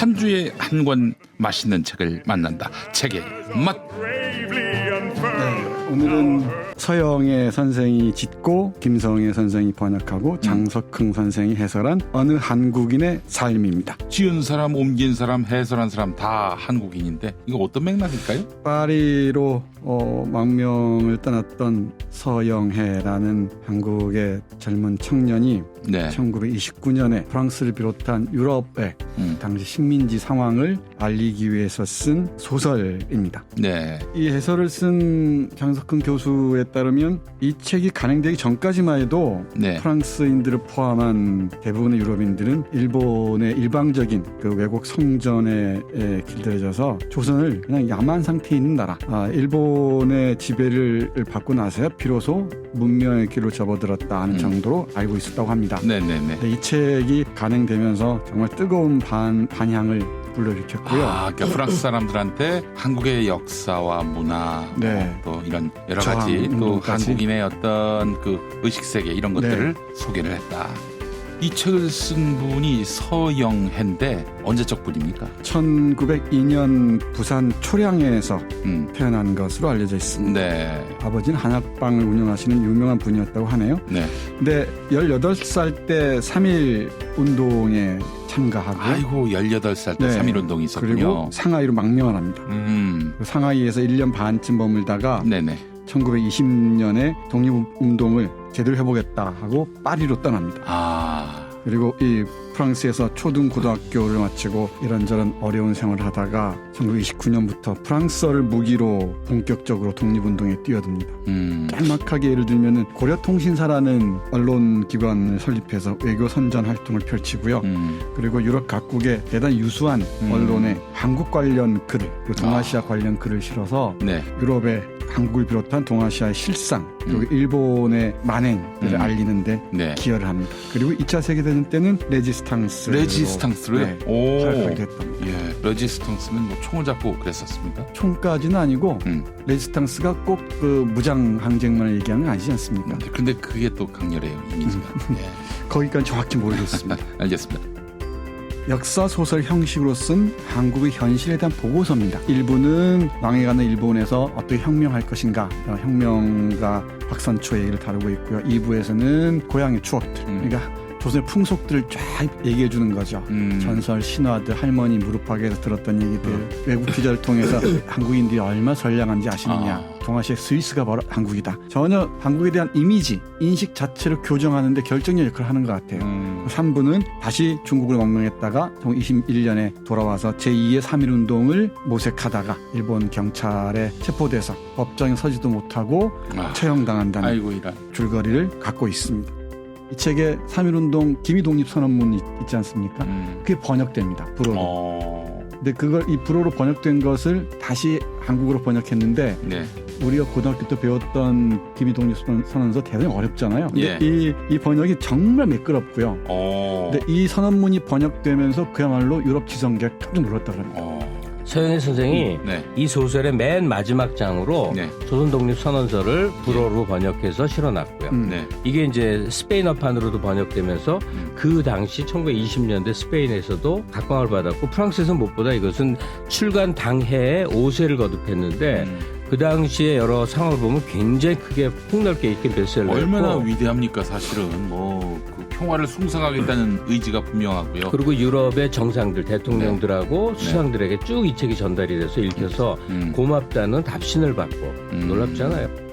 한 주에 한 권 맛있는 책을 만난다. 책의 맛. 네, 오늘은 서영의 선생이 짓고 김성애 선생이 번역하고 장석흥 선생이 해설한 어느 한국인의 삶입니다. 지은 사람, 옮긴 사람, 해설한 사람 다 한국인인데 이거 어떤 맥락일까요? 파리로 어, 망명을 떠났던 서영해라는 한국의 젊은 청년이 네. 1929년에 프랑스를 비롯한 유럽의 음. 당시 식민지 상황을 알리기 위해서 쓴 소설입니다. 네. 이 해설을 쓴 장석훈 교수에 따르면 이 책이 간행되기 전까지만 해도 네. 프랑스인들을 포함한 대부분의 유럽인들은 일본의 일방적인 그 왜곡 성전에 에 길들여져서 조선을 그냥 야만 상태에 있는 나라, 아, 일본의 지배를 받고 나서야 비로소 문명의 길로 접어들었다 하는 음. 정도로 알고 있었다고 합니다. 네네네. 근데 이 책이 간행되면서 정말 뜨거운 반, 반향을 불러일으켰고요. 아, 그러니까 프랑스 사람들한테 한국의 역사와 문화, 네. 어, 또 이런 여러 가지 또 운동까지. 한국인의 어떤 그 의식 세계 이런 네. 것들을 소개를 했다. 이 책을 쓴 분이 서영해인데 언제적 분입니까? 1902년 부산 초량에서 음, 태어난 것으로 알려져 있습니다. 네, 아버지는 한약방을 운영하시는 유명한 분이었다고 하네요. 네. 근데 18살 때3.1 운동에 참가하고 아이고 18살 때 네. 3.1 운동이 있었군요. 그리고 상하이로 망명을 합니다. 음, 그 상하이에서 1년 반쯤 머물다가 네네. 1920년에 독립운동을 제대로 해보겠다 하고 파리로 떠납니다. 아, 그리고 이 프랑스에서 초등 고등학교를 마치고 이런저런 어려운 생활을 하다가 1929년부터 프랑스어를 무기로 본격적으로 독립운동에 뛰어듭니다. 음, 짤막하게 예를 들면은 고려통신사라는 언론 기관을 설립해서 외교 선전 활동을 펼치고요. 음, 그리고 유럽 각국의 대단히 유수한 음. 언론에 한국 관련 글을 동아시아 관련 글을 실어서 네, 유럽의 한국을 비롯한 동아시아의 실상 그리고 음. 일본의 만행을 음. 알리는데 네. 기여를 합니다. 그리고 2차 세계대전 때는 레지스 탕스 레지스탕스를 네, 오, 활약하게 됐답니다. 예, 레지스탕스는 뭐 총을 잡고 그랬었습니까? 총까지는 아니고 음. 레지스탕스가 꼭 그 무장 항쟁만을 얘기하는 건 아니지 않습니까? 근데 그게 또 강렬해요 이미지가. 예, 거기까지 정확히 모르겠습니다. 알겠습니다. 역사 소설 형식으로 쓴 한국의 현실에 대한 보고서입니다. 일부는 망해가는 일본에서 어떻게 혁명할 것인가, 어, 혁명가 박선초 얘기를 다루고 있고요. 2부에서는 고향의 추억들, 음. 그러니까 조선의 풍속들을 쫙 얘기해 주는 거죠. 음. 전설, 신화들, 할머니 무릎팍에서 들었던 얘기들, 외국 기자를 통해서 한국인들이 얼마나 선량한지 아시느냐. 아. 동아시아 스위스가 바로 한국이다. 전혀 한국에 대한 이미지, 인식 자체를 교정하는데 결정적 역할을 하는 것 같아요. 음. 3부는 다시 중국을 망명했다가 21년에 돌아와서 제2의 3.1 운동을 모색하다가 일본 경찰에 체포돼서 법정에 서지도 못하고 아, 처형당한다는 아이고. 줄거리를 갖고 있습니다. 이 책에 3.1운동 기미독립 선언문이 있- 있지 않습니까? 음. 그게 번역됩니다. 불어로. 어. 근데 그걸 이 불어로 번역된 것을 다시 한국어로 번역했는데 네. 우리가 고등학교 때 배웠던 기미독립 선언서 대단히 어렵잖아요. 근데 예. 이, 이 번역이 정말 매끄럽고요. 어. 근데 이 선언문이 번역되면서 그야말로 유럽 지성계 깜짝 놀랐다 그럽니다. 어. 서영희 선생이 네. 이 소설의 맨 마지막 장으로 네. 조선 독립 선언서를 불어로 번역해서 실어놨고요. 음. 네. 이게 이제 스페인어판으로도 번역되면서 음. 그 당시 1920년대 스페인에서도 각광을 받았고 프랑스에서 무엇보다 이것은 출간 당해에 5세를 거듭했는데 음. 그 당시에 여러 상황을 보면 굉장히 크게 폭넓게 읽힌 베스트셀러였고 얼마나 위대합니까 사실은 뭐그 평화를 숭상하겠다는 의지가 분명하고요. 그리고 유럽의 정상들 대통령들하고 수상들에게 쭉 이 책이 전달이 돼서 읽혀서 음. 고맙다는 답신을 받고 음. 놀랍잖아요.